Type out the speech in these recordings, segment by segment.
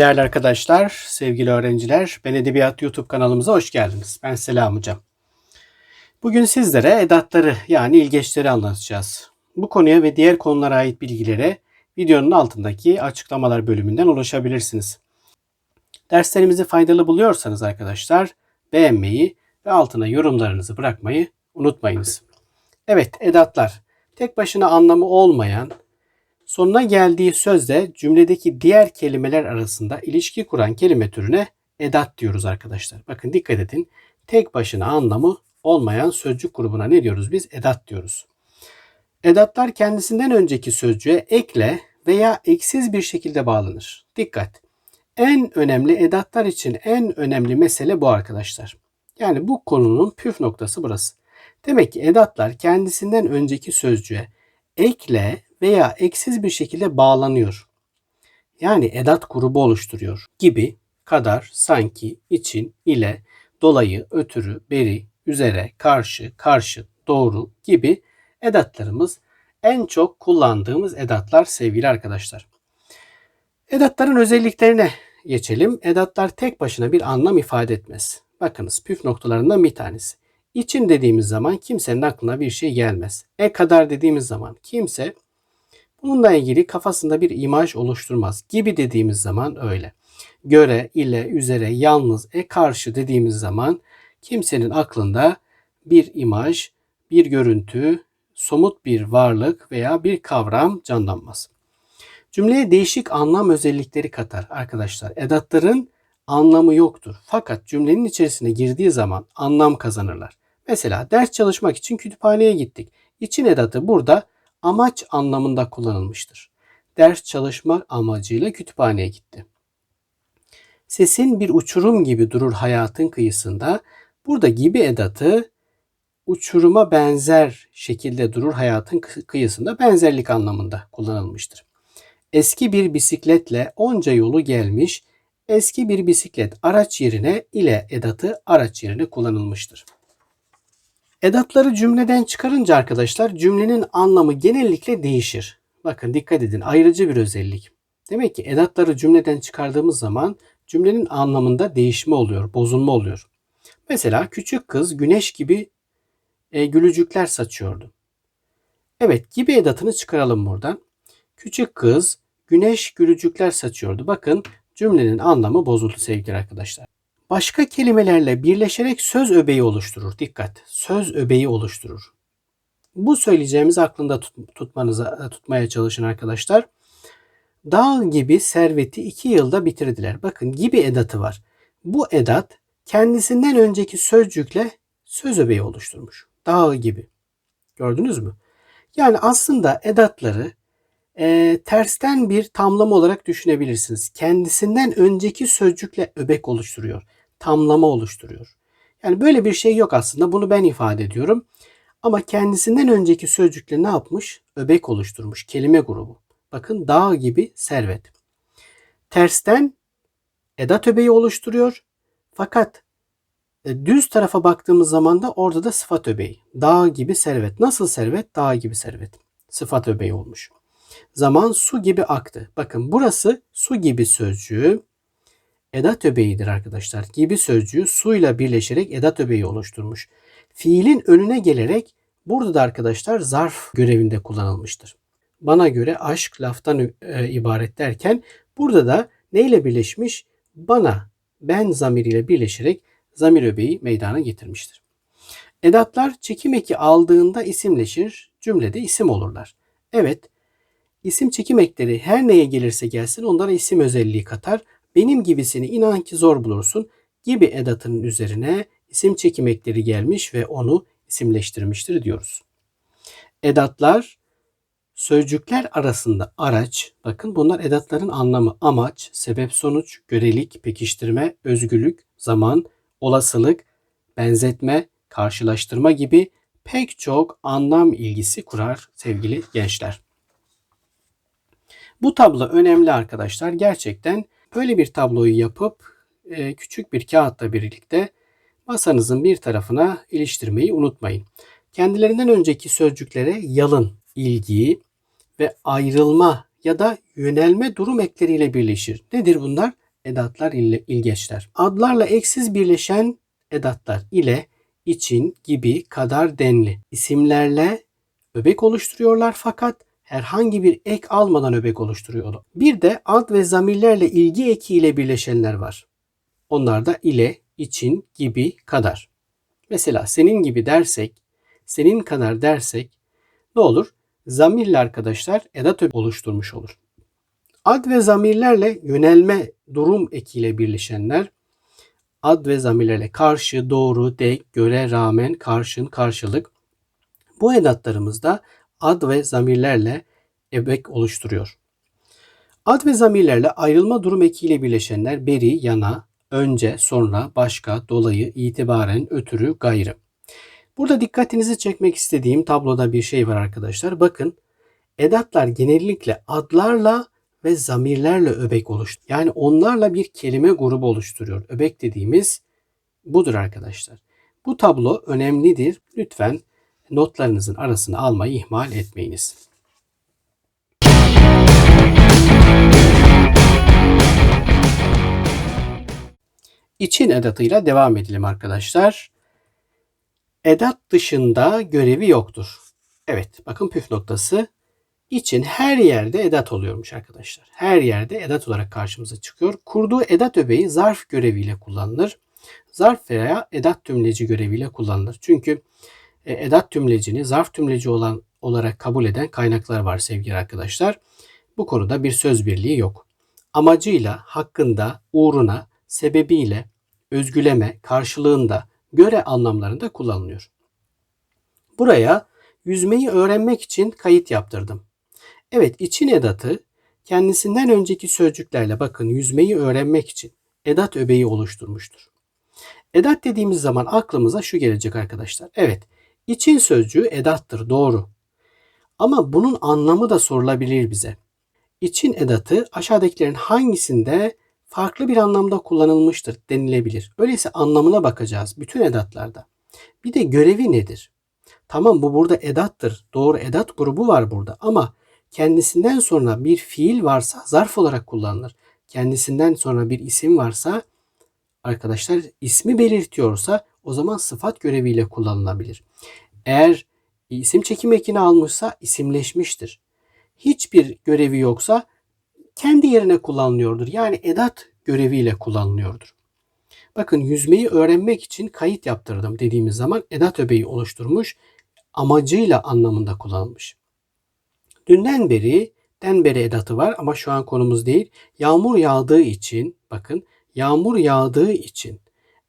Değerli arkadaşlar, sevgili öğrenciler, Ben Edebiyat YouTube kanalımıza hoş geldiniz. Ben Selam Hocam. Bugün sizlere edatları yani ilgeçleri anlatacağız. Bu konuya ve diğer konulara ait bilgilere videonun altındaki açıklamalar bölümünden ulaşabilirsiniz. Derslerimizi faydalı buluyorsanız arkadaşlar beğenmeyi ve altına yorumlarınızı bırakmayı unutmayınız. Evet, edatlar tek başına anlamı olmayan Sonuna geldiği sözde cümledeki diğer kelimeler arasında ilişki kuran kelime türüne edat diyoruz arkadaşlar. Bakın dikkat edin. Tek başına anlamı olmayan sözcük grubuna ne diyoruz biz? Edat diyoruz. Edatlar kendisinden önceki sözcüğe ekle veya eksiz bir şekilde bağlanır. Dikkat! En önemli edatlar için en önemli mesele bu arkadaşlar. Yani bu konunun püf noktası burası. Demek ki edatlar kendisinden önceki sözcüğe ekle veya eksiz bir şekilde bağlanıyor. Yani edat grubu oluşturuyor gibi, kadar, sanki, için, ile, dolayı, ötürü, beri, üzere, karşı, karşı, doğru gibi edatlarımız en çok kullandığımız edatlar sevgili arkadaşlar. Edatların özelliklerine geçelim. Edatlar tek başına bir anlam ifade etmez. Bakınız püf noktalarından bir tanesi. İçin dediğimiz zaman kimsenin aklına bir şey gelmez. E kadar dediğimiz zaman kimse bununla ilgili kafasında bir imaj oluşturmaz. Gibi dediğimiz zaman öyle. Göre, ile, üzere, yalnız, e karşı dediğimiz zaman kimsenin aklında bir imaj, bir görüntü, somut bir varlık veya bir kavram canlanmaz. Cümleye değişik anlam özellikleri katar arkadaşlar. Edatların anlamı yoktur. Fakat cümlenin içerisine girdiği zaman anlam kazanırlar. Mesela ders çalışmak için kütüphaneye gittik. İçin edatı burada amaç anlamında kullanılmıştır. Ders çalışmak amacıyla kütüphaneye gitti. Sesin bir uçurum gibi durur hayatın kıyısında. Burada gibi edatı uçuruma benzer şekilde durur hayatın kıyısında benzerlik anlamında kullanılmıştır. Eski bir bisikletle onca yolu gelmiş, eski bir bisiklet araç yerine ile edatı araç yerine kullanılmıştır. Edatları cümleden çıkarınca arkadaşlar cümlenin anlamı genellikle değişir. Bakın dikkat edin ayrıcı bir özellik. Demek ki edatları cümleden çıkardığımız zaman cümlenin anlamında değişme oluyor, bozulma oluyor. Mesela küçük kız güneş gibi e, gülücükler saçıyordu. Evet gibi edatını çıkaralım buradan. Küçük kız güneş gülücükler saçıyordu. Bakın cümlenin anlamı bozuldu sevgili arkadaşlar başka kelimelerle birleşerek söz öbeği oluşturur. Dikkat. Söz öbeği oluşturur. Bu söyleyeceğimiz aklında tut, tutmanıza tutmaya çalışın arkadaşlar. Dağ gibi serveti iki yılda bitirdiler. Bakın gibi edatı var. Bu edat kendisinden önceki sözcükle söz öbeği oluşturmuş. Dağ gibi. Gördünüz mü? Yani aslında edatları e, tersten bir tamlama olarak düşünebilirsiniz. Kendisinden önceki sözcükle öbek oluşturuyor tamlama oluşturuyor. Yani böyle bir şey yok aslında. Bunu ben ifade ediyorum. Ama kendisinden önceki sözcükle ne yapmış? Öbek oluşturmuş. Kelime grubu. Bakın dağ gibi servet. Tersten edat öbeği oluşturuyor. Fakat e, düz tarafa baktığımız zaman da orada da sıfat öbeği. Dağ gibi servet. Nasıl servet? Dağ gibi servet. Sıfat öbeği olmuş. Zaman su gibi aktı. Bakın burası su gibi sözcüğü edat öbeğidir arkadaşlar. Gibi sözcüğü suyla birleşerek edat öbeği oluşturmuş. Fiilin önüne gelerek burada da arkadaşlar zarf görevinde kullanılmıştır. Bana göre aşk laftan e, ibaret derken burada da neyle birleşmiş? Bana, ben zamiriyle birleşerek zamir öbeği meydana getirmiştir. Edatlar çekim eki aldığında isimleşir, cümlede isim olurlar. Evet, isim çekim ekleri her neye gelirse gelsin onlara isim özelliği katar benim gibisini inan ki zor bulursun gibi edatının üzerine isim çekimekleri gelmiş ve onu isimleştirmiştir diyoruz. Edatlar sözcükler arasında araç, bakın bunlar edatların anlamı amaç, sebep sonuç, görelik, pekiştirme, özgürlük, zaman, olasılık, benzetme, karşılaştırma gibi pek çok anlam ilgisi kurar sevgili gençler. Bu tablo önemli arkadaşlar. Gerçekten Böyle bir tabloyu yapıp e, küçük bir kağıtla birlikte masanızın bir tarafına iliştirmeyi unutmayın. Kendilerinden önceki sözcüklere yalın, ilgi ve ayrılma ya da yönelme durum ekleriyle birleşir. Nedir bunlar? edatlar ile ilgeçler. Adlarla eksiz birleşen edatlar ile için, gibi, kadar denli isimlerle öbek oluşturuyorlar fakat herhangi bir ek almadan öbek oluşturuyorlar. Bir de ad ve zamirlerle ilgi eki ile birleşenler var. Onlar da ile, için, gibi, kadar. Mesela senin gibi dersek, senin kadar dersek ne olur? Zamirle arkadaşlar edat oluşturmuş olur. Ad ve zamirlerle yönelme durum ekiyle birleşenler ad ve zamirlerle karşı, doğru, dek, göre, rağmen, karşın, karşılık. Bu edatlarımızda ad ve zamirlerle ebek oluşturuyor. Ad ve zamirlerle ayrılma durum ekiyle birleşenler beri, yana, önce, sonra, başka, dolayı, itibaren, ötürü, gayrı. Burada dikkatinizi çekmek istediğim tabloda bir şey var arkadaşlar. Bakın edatlar genellikle adlarla ve zamirlerle öbek oluştu. Yani onlarla bir kelime grubu oluşturuyor. Öbek dediğimiz budur arkadaşlar. Bu tablo önemlidir. Lütfen notlarınızın arasına almayı ihmal etmeyiniz. İçin edatıyla devam edelim arkadaşlar. Edat dışında görevi yoktur. Evet bakın püf noktası için her yerde edat oluyormuş arkadaşlar. Her yerde edat olarak karşımıza çıkıyor. Kurduğu edat öbeği zarf göreviyle kullanılır. Zarf veya edat tümleci göreviyle kullanılır. Çünkü edat tümlecini zarf tümleci olan olarak kabul eden kaynaklar var sevgili arkadaşlar. Bu konuda bir söz birliği yok. Amacıyla, hakkında, uğruna, sebebiyle, özgüleme, karşılığında, göre anlamlarında kullanılıyor. Buraya yüzmeyi öğrenmek için kayıt yaptırdım. Evet için edatı kendisinden önceki sözcüklerle bakın yüzmeyi öğrenmek için edat öbeği oluşturmuştur. Edat dediğimiz zaman aklımıza şu gelecek arkadaşlar. Evet için sözcüğü edattır doğru. Ama bunun anlamı da sorulabilir bize. İçin edatı aşağıdakilerin hangisinde farklı bir anlamda kullanılmıştır denilebilir. Öyleyse anlamına bakacağız bütün edatlarda. Bir de görevi nedir? Tamam bu burada edattır. Doğru edat grubu var burada ama kendisinden sonra bir fiil varsa zarf olarak kullanılır. Kendisinden sonra bir isim varsa arkadaşlar ismi belirtiyorsa o zaman sıfat göreviyle kullanılabilir. Eğer isim çekim ekini almışsa isimleşmiştir. Hiçbir görevi yoksa kendi yerine kullanılıyordur. Yani edat göreviyle kullanılıyordur. Bakın yüzmeyi öğrenmek için kayıt yaptırdım dediğimiz zaman edat öbeği oluşturmuş amacıyla anlamında kullanılmış. Dünden beri den beri edatı var ama şu an konumuz değil. Yağmur yağdığı için bakın yağmur yağdığı için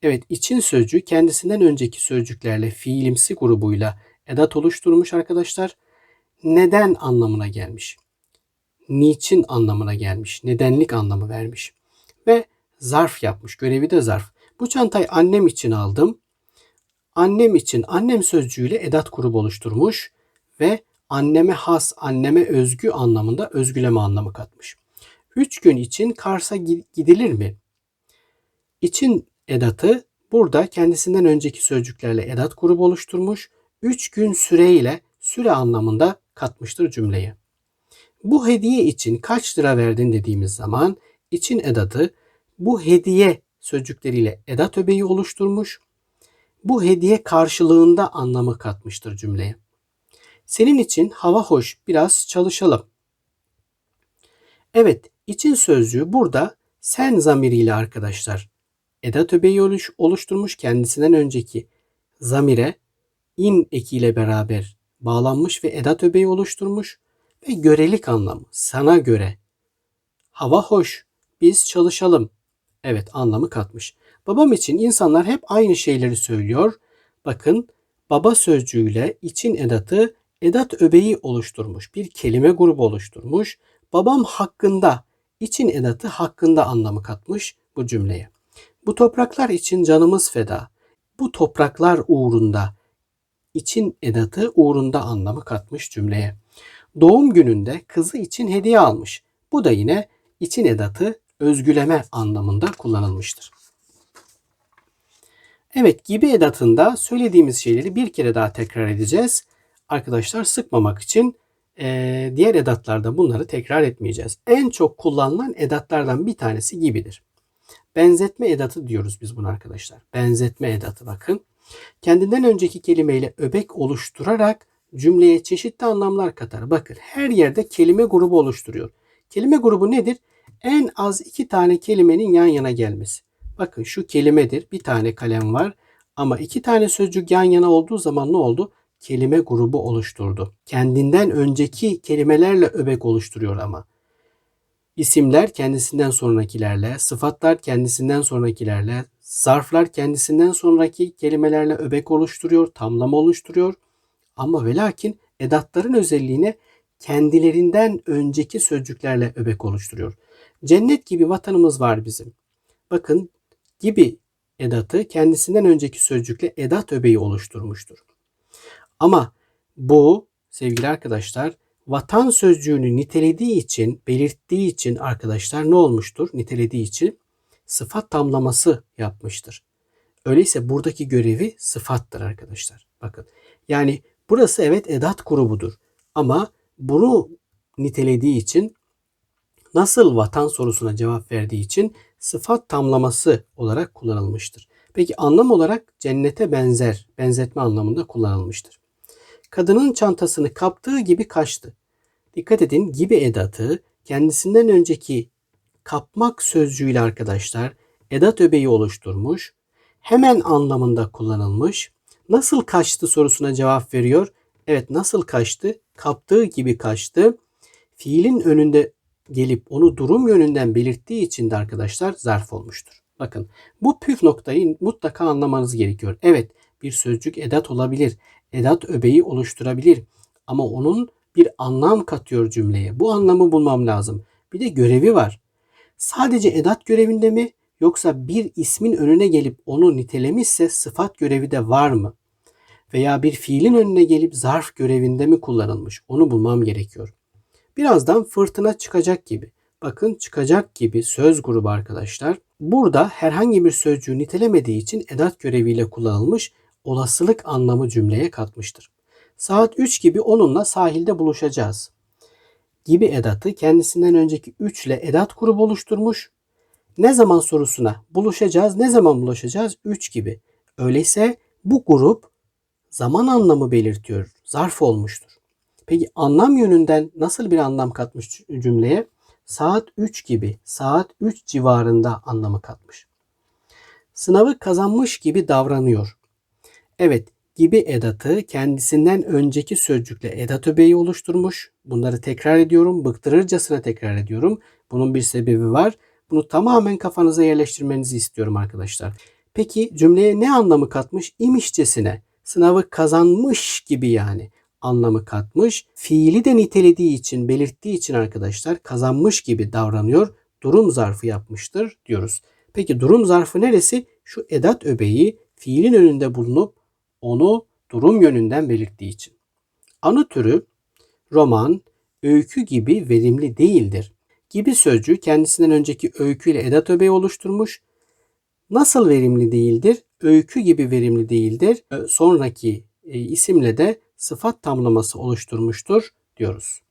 evet için sözcüğü kendisinden önceki sözcüklerle fiilimsi grubuyla edat oluşturmuş arkadaşlar. Neden anlamına gelmiş. Niçin anlamına gelmiş. Nedenlik anlamı vermiş. Ve zarf yapmış. Görevi de zarf. Bu çantayı annem için aldım. Annem için annem sözcüğüyle edat grubu oluşturmuş ve anneme has, anneme özgü anlamında özgüleme anlamı katmış. Üç gün için Kars'a gidilir mi? İçin edatı burada kendisinden önceki sözcüklerle edat grubu oluşturmuş. Üç gün süreyle süre anlamında katmıştır cümleye. Bu hediye için kaç lira verdin dediğimiz zaman için edatı bu hediye sözcükleriyle edat öbeği oluşturmuş. Bu hediye karşılığında anlamı katmıştır cümleye. Senin için hava hoş, biraz çalışalım. Evet, için sözcüğü burada sen zamiriyle arkadaşlar. Edat öbeği oluş, oluşturmuş kendisinden önceki zamire in ekiyle beraber bağlanmış ve edat öbeği oluşturmuş ve görelik anlamı sana göre. Hava hoş, biz çalışalım. Evet anlamı katmış. Babam için insanlar hep aynı şeyleri söylüyor. Bakın baba sözcüğüyle için edatı edat öbeği oluşturmuş. Bir kelime grubu oluşturmuş. Babam hakkında için edatı hakkında anlamı katmış bu cümleye. Bu topraklar için canımız feda. Bu topraklar uğrunda için edatı uğrunda anlamı katmış cümleye. Doğum gününde kızı için hediye almış. Bu da yine için edatı özgüleme anlamında kullanılmıştır. Evet gibi edatında söylediğimiz şeyleri bir kere daha tekrar edeceğiz arkadaşlar sıkmamak için e, diğer edatlarda bunları tekrar etmeyeceğiz. En çok kullanılan edatlardan bir tanesi gibidir. Benzetme edatı diyoruz biz buna arkadaşlar. Benzetme edatı bakın. Kendinden önceki kelimeyle öbek oluşturarak cümleye çeşitli anlamlar katar. Bakın her yerde kelime grubu oluşturuyor. Kelime grubu nedir? En az iki tane kelimenin yan yana gelmesi. Bakın şu kelimedir. Bir tane kalem var. Ama iki tane sözcük yan yana olduğu zaman ne oldu? Kelime grubu oluşturdu. Kendinden önceki kelimelerle öbek oluşturuyor ama. İsimler kendisinden sonrakilerle, sıfatlar kendisinden sonrakilerle, zarflar kendisinden sonraki kelimelerle öbek oluşturuyor, tamlama oluşturuyor. Ama ve lakin edatların özelliğine kendilerinden önceki sözcüklerle öbek oluşturuyor. Cennet gibi vatanımız var bizim. Bakın gibi edatı kendisinden önceki sözcükle edat öbeği oluşturmuştur. Ama bu sevgili arkadaşlar vatan sözcüğünü nitelediği için, belirttiği için arkadaşlar ne olmuştur? Nitelediği için sıfat tamlaması yapmıştır. Öyleyse buradaki görevi sıfattır arkadaşlar. Bakın. Yani burası evet edat grubudur. Ama bunu nitelediği için nasıl vatan sorusuna cevap verdiği için sıfat tamlaması olarak kullanılmıştır. Peki anlam olarak cennete benzer, benzetme anlamında kullanılmıştır. Kadının çantasını kaptığı gibi kaçtı. Dikkat edin gibi edatı kendisinden önceki kapmak sözcüğüyle arkadaşlar edat öbeği oluşturmuş. Hemen anlamında kullanılmış. Nasıl kaçtı sorusuna cevap veriyor. Evet nasıl kaçtı? Kaptığı gibi kaçtı. Fiilin önünde gelip onu durum yönünden belirttiği için de arkadaşlar zarf olmuştur. Bakın bu püf noktayı mutlaka anlamanız gerekiyor. Evet bir sözcük edat olabilir. Edat öbeği oluşturabilir. Ama onun bir anlam katıyor cümleye. Bu anlamı bulmam lazım. Bir de görevi var. Sadece edat görevinde mi yoksa bir ismin önüne gelip onu nitelemişse sıfat görevi de var mı? Veya bir fiilin önüne gelip zarf görevinde mi kullanılmış? Onu bulmam gerekiyor. Birazdan fırtına çıkacak gibi. Bakın çıkacak gibi söz grubu arkadaşlar. Burada herhangi bir sözcüğü nitelemediği için edat göreviyle kullanılmış olasılık anlamı cümleye katmıştır. Saat 3 gibi onunla sahilde buluşacağız. Gibi edatı kendisinden önceki 3 ile edat grubu oluşturmuş. Ne zaman sorusuna buluşacağız, ne zaman buluşacağız? 3 gibi. Öyleyse bu grup zaman anlamı belirtiyor. Zarf olmuştur. Peki anlam yönünden nasıl bir anlam katmış cümleye? Saat 3 gibi, saat 3 civarında anlamı katmış. Sınavı kazanmış gibi davranıyor. Evet, gibi edatı kendisinden önceki sözcükle edat öbeği oluşturmuş. Bunları tekrar ediyorum, bıktırırcasına tekrar ediyorum. Bunun bir sebebi var. Bunu tamamen kafanıza yerleştirmenizi istiyorum arkadaşlar. Peki cümleye ne anlamı katmış? İmişçesine. Sınavı kazanmış gibi yani anlamı katmış. Fiili de nitelediği için, belirttiği için arkadaşlar kazanmış gibi davranıyor. Durum zarfı yapmıştır diyoruz. Peki durum zarfı neresi? Şu edat öbeği fiilin önünde bulunup onu durum yönünden belirttiği için. Anı türü roman, öykü gibi verimli değildir. Gibi sözcüğü kendisinden önceki öyküyle edat öbeği oluşturmuş. Nasıl verimli değildir? Öykü gibi verimli değildir. Sonraki e, isimle de sıfat tamlaması oluşturmuştur diyoruz.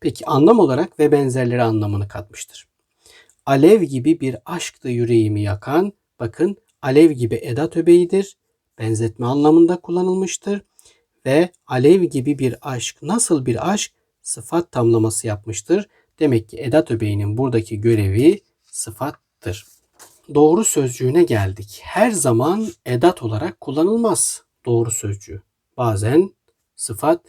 Peki anlam olarak ve benzerleri anlamını katmıştır. Alev gibi bir aşktı yüreğimi yakan, bakın alev gibi edat öbeğidir benzetme anlamında kullanılmıştır ve alev gibi bir aşk nasıl bir aşk sıfat tamlaması yapmıştır. Demek ki edat öbeğinin buradaki görevi sıfattır. Doğru sözcüğüne geldik. Her zaman edat olarak kullanılmaz doğru sözcüğü. Bazen sıfat,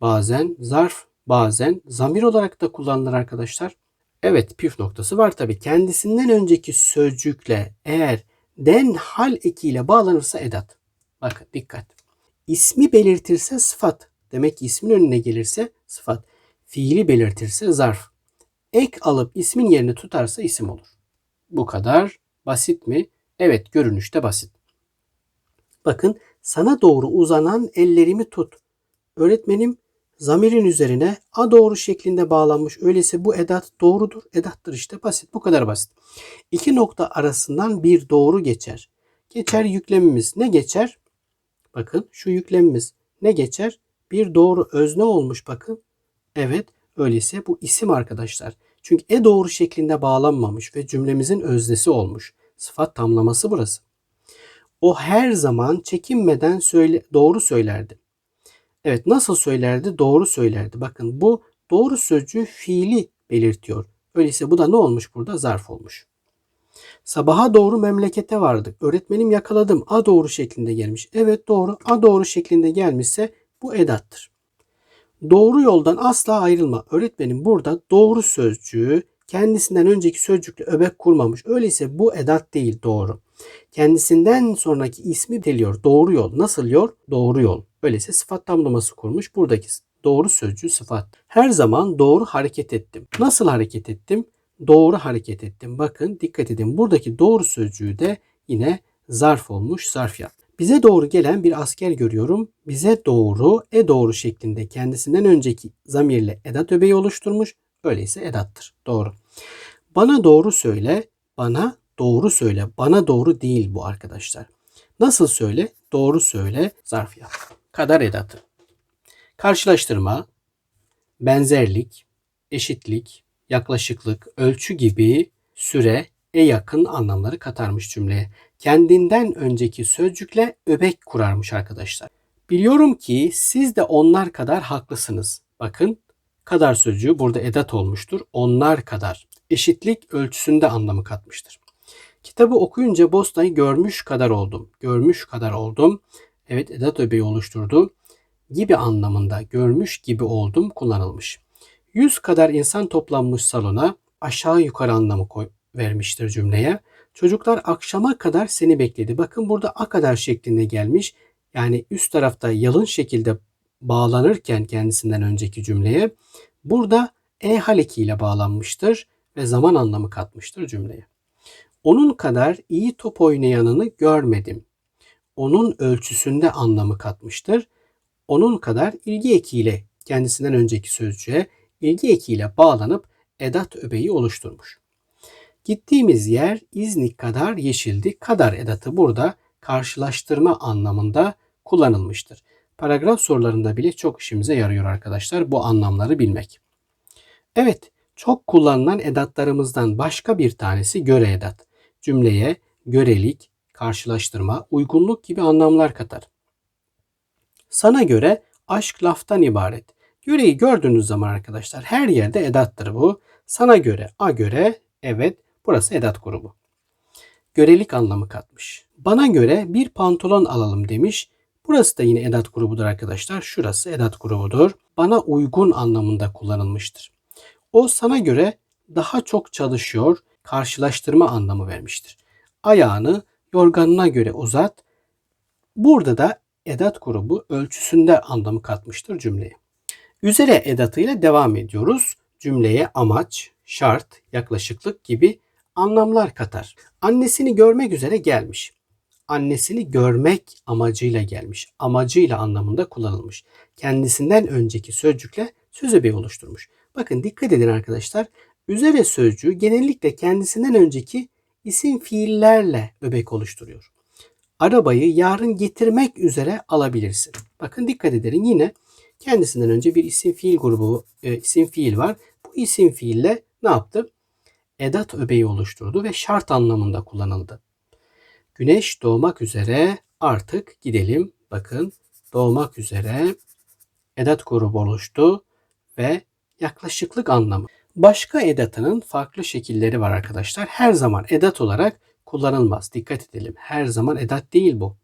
bazen zarf, bazen zamir olarak da kullanılır arkadaşlar. Evet püf noktası var tabi. Kendisinden önceki sözcükle eğer den hal ekiyle bağlanırsa edat. Bakın dikkat. İsmi belirtirse sıfat. Demek ki ismin önüne gelirse sıfat. Fiili belirtirse zarf. Ek alıp ismin yerini tutarsa isim olur. Bu kadar basit mi? Evet görünüşte basit. Bakın sana doğru uzanan ellerimi tut. Öğretmenim zamirin üzerine a doğru şeklinde bağlanmış. Öyleyse bu edat doğrudur. Edattır işte basit. Bu kadar basit. İki nokta arasından bir doğru geçer. Geçer yüklemimiz ne geçer? Bakın şu yüklemimiz ne geçer? Bir doğru özne olmuş bakın. Evet öyleyse bu isim arkadaşlar. Çünkü e doğru şeklinde bağlanmamış ve cümlemizin öznesi olmuş. Sıfat tamlaması burası. O her zaman çekinmeden söyle, doğru söylerdi. Evet nasıl söylerdi? Doğru söylerdi. Bakın bu doğru sözcüğü fiili belirtiyor. Öyleyse bu da ne olmuş burada? Zarf olmuş. Sabaha doğru memlekete vardık. Öğretmenim yakaladım. A doğru şeklinde gelmiş. Evet doğru. A doğru şeklinde gelmişse bu edattır. Doğru yoldan asla ayrılma. Öğretmenim burada doğru sözcüğü kendisinden önceki sözcükle öbek kurmamış. Öyleyse bu edat değil doğru. Kendisinden sonraki ismi deliyor. Doğru yol. Nasıl yol? Doğru yol. Öyleyse sıfat tamlaması kurmuş. Buradaki doğru sözcüğü sıfat. Her zaman doğru hareket ettim. Nasıl hareket ettim? Doğru hareket ettim. Bakın dikkat edin. Buradaki doğru sözcüğü de yine zarf olmuş. Zarf yap. Bize doğru gelen bir asker görüyorum. Bize doğru, e doğru şeklinde kendisinden önceki zamirle edat öbeği oluşturmuş. Öyleyse edattır. Doğru. Bana doğru söyle, bana doğru söyle. Bana doğru değil bu arkadaşlar. Nasıl söyle? Doğru söyle. Zarf yap. Kadar edatı. Karşılaştırma, benzerlik, eşitlik, yaklaşıklık, ölçü gibi süre, e yakın anlamları katarmış cümleye. Kendinden önceki sözcükle öbek kurarmış arkadaşlar. Biliyorum ki siz de onlar kadar haklısınız. Bakın kadar sözcüğü burada edat olmuştur. Onlar kadar. Eşitlik ölçüsünde anlamı katmıştır. Kitabı okuyunca Bosna'yı görmüş kadar oldum. Görmüş kadar oldum. Evet edat öbeği oluşturdu. Gibi anlamında görmüş gibi oldum kullanılmış. Yüz kadar insan toplanmış salona aşağı yukarı anlamı koy, vermiştir cümleye. Çocuklar akşama kadar seni bekledi. Bakın burada a kadar şeklinde gelmiş. Yani üst tarafta yalın şekilde bağlanırken kendisinden önceki cümleye burada e hal ile bağlanmıştır ve zaman anlamı katmıştır cümleye. Onun kadar iyi top oynayanını görmedim. Onun ölçüsünde anlamı katmıştır. Onun kadar ilgi ekiyle kendisinden önceki sözcüğe ilgi ekiyle bağlanıp edat öbeği oluşturmuş. Gittiğimiz yer İznik kadar yeşildi. Kadar edatı burada karşılaştırma anlamında kullanılmıştır. Paragraf sorularında bile çok işimize yarıyor arkadaşlar bu anlamları bilmek. Evet, çok kullanılan edatlarımızdan başka bir tanesi göre edat. Cümleye görelik, karşılaştırma, uygunluk gibi anlamlar katar. Sana göre aşk laftan ibaret. Göreyi gördüğünüz zaman arkadaşlar her yerde edattır bu. Sana göre, a göre, evet burası edat grubu. Görelik anlamı katmış. Bana göre bir pantolon alalım demiş. Burası da yine edat grubudur arkadaşlar. Şurası edat grubudur. Bana uygun anlamında kullanılmıştır. O sana göre daha çok çalışıyor, karşılaştırma anlamı vermiştir. Ayağını yorganına göre uzat. Burada da edat grubu ölçüsünde anlamı katmıştır cümleye. Üzere edatıyla devam ediyoruz. Cümleye amaç, şart, yaklaşıklık gibi anlamlar katar. Annesini görmek üzere gelmiş. Annesini görmek amacıyla gelmiş. Amacıyla anlamında kullanılmış. Kendisinden önceki sözcükle söz öbeği oluşturmuş. Bakın dikkat edin arkadaşlar. Üzere sözcüğü genellikle kendisinden önceki isim fiillerle öbek oluşturuyor. Arabayı yarın getirmek üzere alabilirsin. Bakın dikkat edin yine kendisinden önce bir isim fiil grubu, e, isim fiil var. Bu isim fiille ne yaptı? Edat öbeği oluşturdu ve şart anlamında kullanıldı. Güneş doğmak üzere artık gidelim. Bakın doğmak üzere edat grubu oluştu ve yaklaşıklık anlamı. Başka edatının farklı şekilleri var arkadaşlar. Her zaman edat olarak kullanılmaz. Dikkat edelim. Her zaman edat değil bu.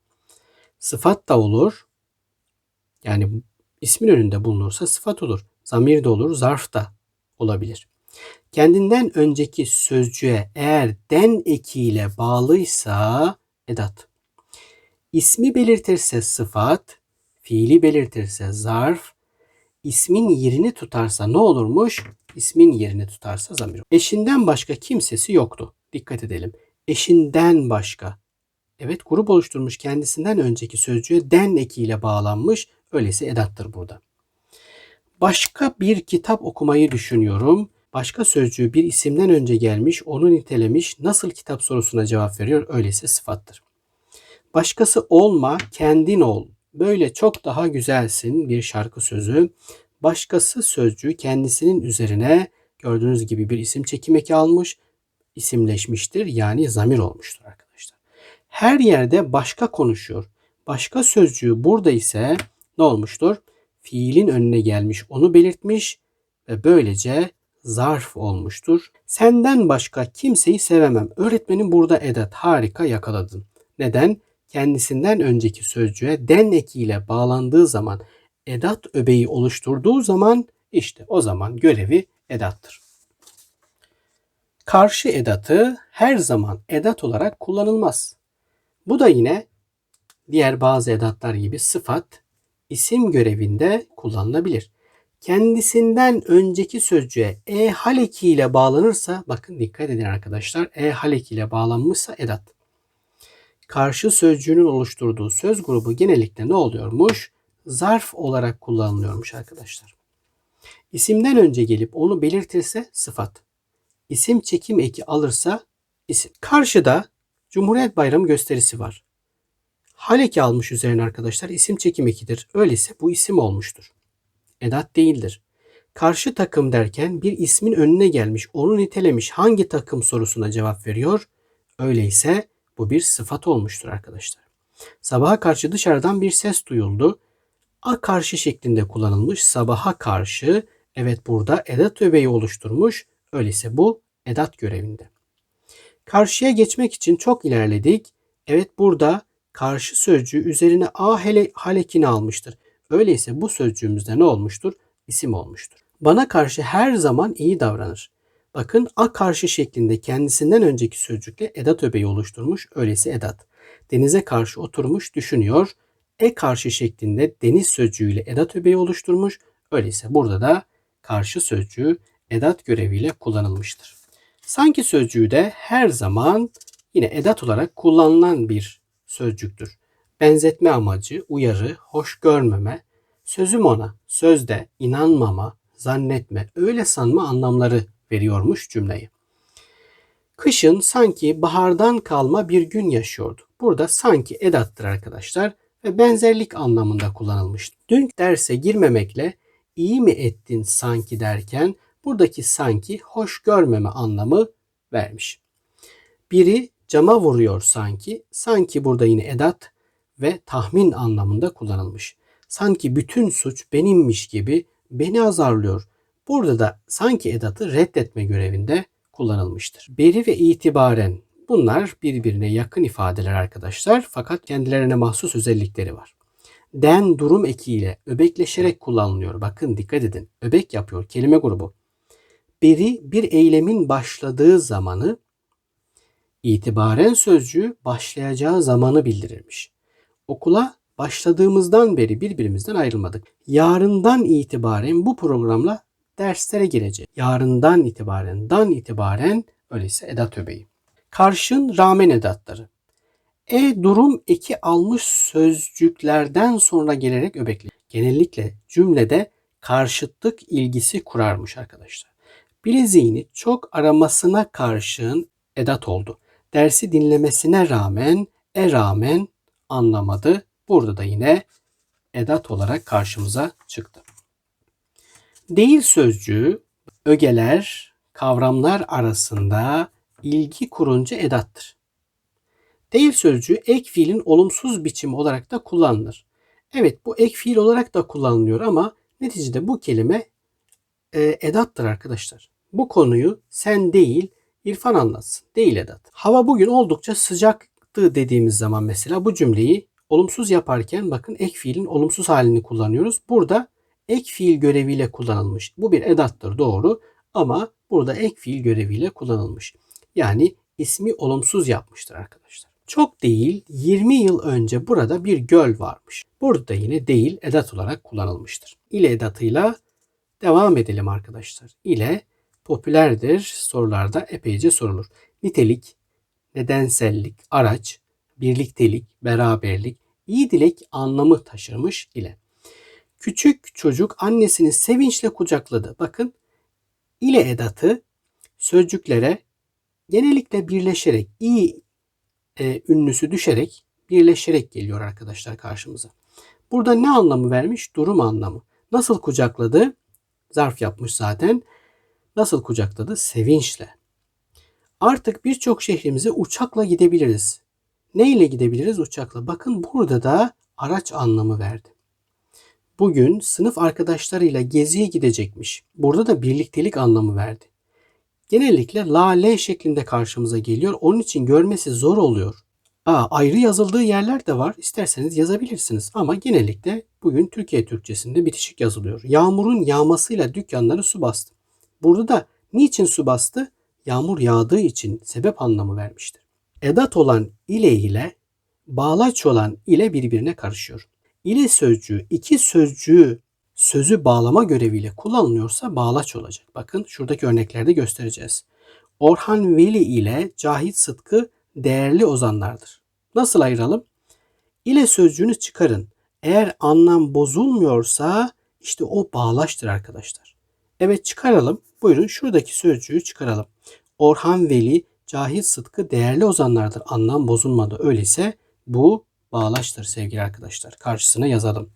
Sıfat da olur. Yani ismin önünde bulunursa sıfat olur. Zamir de olur, zarf da olabilir. Kendinden önceki sözcüğe eğer den ekiyle bağlıysa edat. İsmi belirtirse sıfat, fiili belirtirse zarf, ismin yerini tutarsa ne olurmuş? İsmin yerini tutarsa zamir. Eşinden başka kimsesi yoktu. Dikkat edelim. Eşinden başka. Evet grup oluşturmuş kendisinden önceki sözcüğe den ekiyle bağlanmış Öyleyse edattır burada. Başka bir kitap okumayı düşünüyorum. Başka sözcüğü bir isimden önce gelmiş, onu nitelemiş, nasıl kitap sorusuna cevap veriyor, öyleyse sıfattır. Başkası olma, kendin ol. Böyle çok daha güzelsin bir şarkı sözü. Başkası sözcüğü kendisinin üzerine gördüğünüz gibi bir isim çekim eki almış. isimleşmiştir yani zamir olmuştur arkadaşlar. Her yerde başka konuşuyor. Başka sözcüğü burada ise ne olmuştur? Fiilin önüne gelmiş onu belirtmiş ve böylece zarf olmuştur. Senden başka kimseyi sevemem. Öğretmenin burada edat harika yakaladın. Neden? Kendisinden önceki sözcüğe den ekiyle bağlandığı zaman edat öbeği oluşturduğu zaman işte o zaman görevi edattır. Karşı edatı her zaman edat olarak kullanılmaz. Bu da yine diğer bazı edatlar gibi sıfat, isim görevinde kullanılabilir. Kendisinden önceki sözcüğe e haleki ile bağlanırsa bakın dikkat edin arkadaşlar. E haleki ile bağlanmışsa edat. Karşı sözcüğünün oluşturduğu söz grubu genellikle ne oluyormuş? Zarf olarak kullanılıyormuş arkadaşlar. İsimden önce gelip onu belirtirse sıfat. İsim çekim eki alırsa isim. Karşıda Cumhuriyet Bayramı gösterisi var. Haleki almış üzerine arkadaşlar isim çekim ekidir. Öyleyse bu isim olmuştur. Edat değildir. Karşı takım derken bir ismin önüne gelmiş, onu nitelemiş hangi takım sorusuna cevap veriyor. Öyleyse bu bir sıfat olmuştur arkadaşlar. Sabaha karşı dışarıdan bir ses duyuldu. A karşı şeklinde kullanılmış sabaha karşı evet burada edat öbeği oluşturmuş. Öyleyse bu edat görevinde. Karşıya geçmek için çok ilerledik. Evet burada karşı sözcüğü üzerine a hele, halekini almıştır. Öyleyse bu sözcüğümüzde ne olmuştur? İsim olmuştur. Bana karşı her zaman iyi davranır. Bakın a karşı şeklinde kendisinden önceki sözcükle edat öbeği oluşturmuş. Öyleyse edat. Denize karşı oturmuş düşünüyor. E karşı şeklinde deniz sözcüğüyle edat öbeği oluşturmuş. Öyleyse burada da karşı sözcüğü edat göreviyle kullanılmıştır. Sanki sözcüğü de her zaman yine edat olarak kullanılan bir sözcüktür. Benzetme amacı, uyarı, hoş görmeme, sözüm ona, sözde, inanmama, zannetme, öyle sanma anlamları veriyormuş cümleyi. Kışın sanki bahardan kalma bir gün yaşıyordu. Burada sanki edattır arkadaşlar ve benzerlik anlamında kullanılmış. Dün derse girmemekle iyi mi ettin sanki derken buradaki sanki hoş görmeme anlamı vermiş. Biri cama vuruyor sanki. Sanki burada yine edat ve tahmin anlamında kullanılmış. Sanki bütün suç benimmiş gibi beni azarlıyor. Burada da sanki edatı reddetme görevinde kullanılmıştır. Beri ve itibaren bunlar birbirine yakın ifadeler arkadaşlar fakat kendilerine mahsus özellikleri var. Den durum ekiyle öbekleşerek kullanılıyor. Bakın dikkat edin. Öbek yapıyor kelime grubu. Beri bir eylemin başladığı zamanı itibaren sözcüğü başlayacağı zamanı bildirirmiş. Okula başladığımızdan beri birbirimizden ayrılmadık. Yarından itibaren bu programla derslere girecek. Yarından itibaren, dan itibaren öyleyse edat öbeği. Karşın rağmen edatları. E durum eki almış sözcüklerden sonra gelerek öbekli. Genellikle cümlede karşıtlık ilgisi kurarmış arkadaşlar. Bileziğini çok aramasına karşın edat oldu. Dersi dinlemesine rağmen e rağmen anlamadı. Burada da yine edat olarak karşımıza çıktı. Değil sözcüğü ögeler, kavramlar arasında ilgi kurunca edattır. Değil sözcüğü ek fiilin olumsuz biçimi olarak da kullanılır. Evet bu ek fiil olarak da kullanılıyor ama neticede bu kelime e, edattır arkadaşlar. Bu konuyu sen değil İrfan anlatsın. Değil edat. Hava bugün oldukça sıcaktı dediğimiz zaman mesela bu cümleyi olumsuz yaparken bakın ek fiilin olumsuz halini kullanıyoruz. Burada ek fiil göreviyle kullanılmış. Bu bir edattır doğru ama burada ek fiil göreviyle kullanılmış. Yani ismi olumsuz yapmıştır arkadaşlar. Çok değil 20 yıl önce burada bir göl varmış. Burada yine değil edat olarak kullanılmıştır. İle edatıyla devam edelim arkadaşlar. İle popülerdir sorularda epeyce sorulur. Nitelik, nedensellik, araç, birliktelik, beraberlik, iyi dilek anlamı taşırmış ile. Küçük çocuk annesini sevinçle kucakladı. Bakın ile edatı sözcüklere genellikle birleşerek iyi e, ünlüsü düşerek birleşerek geliyor arkadaşlar karşımıza. Burada ne anlamı vermiş? Durum anlamı. Nasıl kucakladı? Zarf yapmış zaten. Nasıl kucakladı? Sevinçle. Artık birçok şehrimize uçakla gidebiliriz. Ne ile gidebiliriz? Uçakla. Bakın burada da araç anlamı verdi. Bugün sınıf arkadaşlarıyla geziye gidecekmiş. Burada da birliktelik anlamı verdi. Genellikle la le şeklinde karşımıza geliyor. Onun için görmesi zor oluyor. Aa, ayrı yazıldığı yerler de var. İsterseniz yazabilirsiniz. Ama genellikle bugün Türkiye Türkçesinde bitişik yazılıyor. Yağmurun yağmasıyla dükkanları su bastı. Burada da niçin su bastı? Yağmur yağdığı için sebep anlamı vermiştir. Edat olan ile ile bağlaç olan ile birbirine karışıyor. İle sözcüğü iki sözcüğü sözü bağlama göreviyle kullanılıyorsa bağlaç olacak. Bakın şuradaki örneklerde göstereceğiz. Orhan Veli ile Cahit Sıtkı değerli ozanlardır. Nasıl ayıralım? İle sözcüğünü çıkarın. Eğer anlam bozulmuyorsa işte o bağlaçtır arkadaşlar. Evet çıkaralım. Buyurun şuradaki sözcüğü çıkaralım. Orhan Veli, Cahit Sıtkı değerli ozanlardır. Anlam bozulmadı. Öyleyse bu bağlaçtır sevgili arkadaşlar. Karşısına yazalım.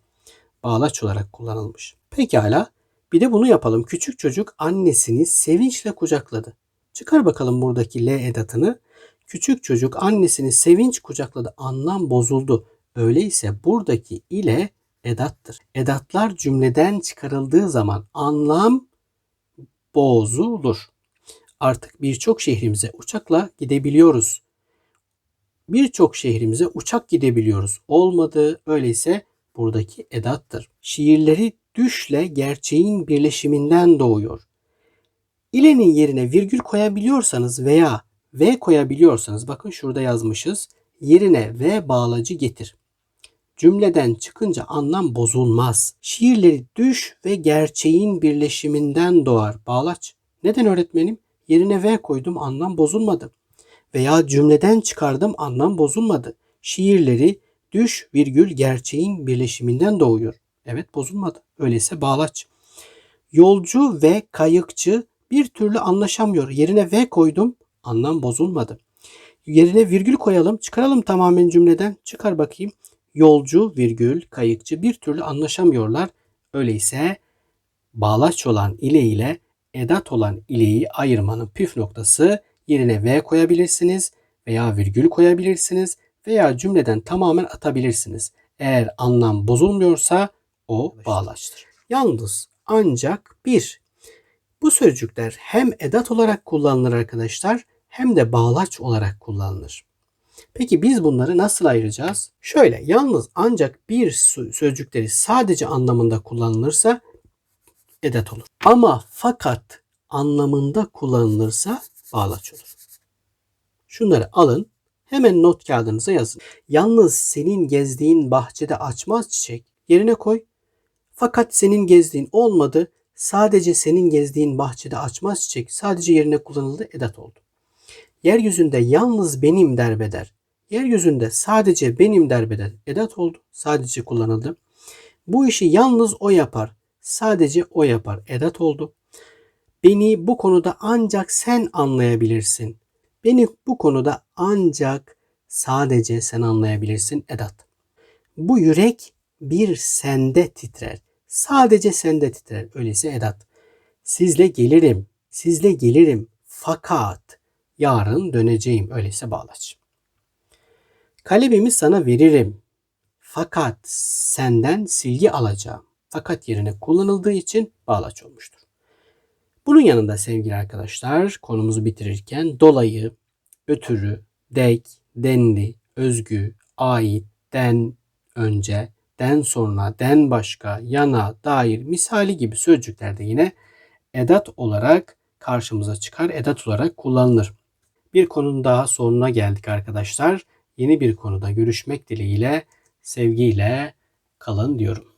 Bağlaç olarak kullanılmış. Pekala. Bir de bunu yapalım. Küçük çocuk annesini sevinçle kucakladı. Çıkar bakalım buradaki L edatını. Küçük çocuk annesini sevinç kucakladı. Anlam bozuldu. Öyleyse buradaki ile edattır. Edatlar cümleden çıkarıldığı zaman anlam bozulur. Artık birçok şehrimize uçakla gidebiliyoruz. Birçok şehrimize uçak gidebiliyoruz. Olmadı öyleyse buradaki edattır. Şiirleri düşle gerçeğin birleşiminden doğuyor. İlenin yerine virgül koyabiliyorsanız veya V koyabiliyorsanız bakın şurada yazmışız. Yerine V bağlacı getir. Cümleden çıkınca anlam bozulmaz. Şiirleri düş ve gerçeğin birleşiminden doğar. Bağlaç. Neden öğretmenim? Yerine V koydum anlam bozulmadı. Veya cümleden çıkardım anlam bozulmadı. Şiirleri düş virgül gerçeğin birleşiminden doğuyor. Evet bozulmadı. Öyleyse bağlaç. Yolcu ve kayıkçı bir türlü anlaşamıyor. Yerine V koydum anlam bozulmadı. Yerine virgül koyalım. Çıkaralım tamamen cümleden. Çıkar bakayım. Yolcu, virgül, kayıkçı bir türlü anlaşamıyorlar. Öyleyse bağlaç olan ile ile edat olan ileyi ayırmanın püf noktası yerine V koyabilirsiniz veya virgül koyabilirsiniz veya cümleden tamamen atabilirsiniz. Eğer anlam bozulmuyorsa o bağlaçtır. Yalnız ancak bir. Bu sözcükler hem edat olarak kullanılır arkadaşlar hem de bağlaç olarak kullanılır. Peki biz bunları nasıl ayıracağız? Şöyle yalnız ancak bir sözcükleri sadece anlamında kullanılırsa edat olur. Ama fakat anlamında kullanılırsa bağlaç olur. Şunları alın hemen not kağıdınıza yazın. Yalnız senin gezdiğin bahçede açmaz çiçek yerine koy. Fakat senin gezdiğin olmadı. Sadece senin gezdiğin bahçede açmaz çiçek sadece yerine kullanıldı edat oldu. Yeryüzünde yalnız benim derbeder. Yeryüzünde sadece benim derbeder. Edat oldu. Sadece kullanıldı. Bu işi yalnız o yapar. Sadece o yapar. Edat oldu. Beni bu konuda ancak sen anlayabilirsin. Beni bu konuda ancak sadece sen anlayabilirsin. Edat. Bu yürek bir sende titrer. Sadece sende titrer. Öyleyse edat. Sizle gelirim. Sizle gelirim. Fakat yarın döneceğim. Öyleyse bağlaç. Kalemimi sana veririm. Fakat senden silgi alacağım. Fakat yerine kullanıldığı için bağlaç olmuştur. Bunun yanında sevgili arkadaşlar konumuzu bitirirken dolayı, ötürü, dek, denli, özgü, ait, den, önce, den sonra, den başka, yana, dair, misali gibi sözcükler de yine edat olarak karşımıza çıkar, edat olarak kullanılır. Bir konunun daha sonuna geldik arkadaşlar. Yeni bir konuda görüşmek dileğiyle sevgiyle kalın diyorum.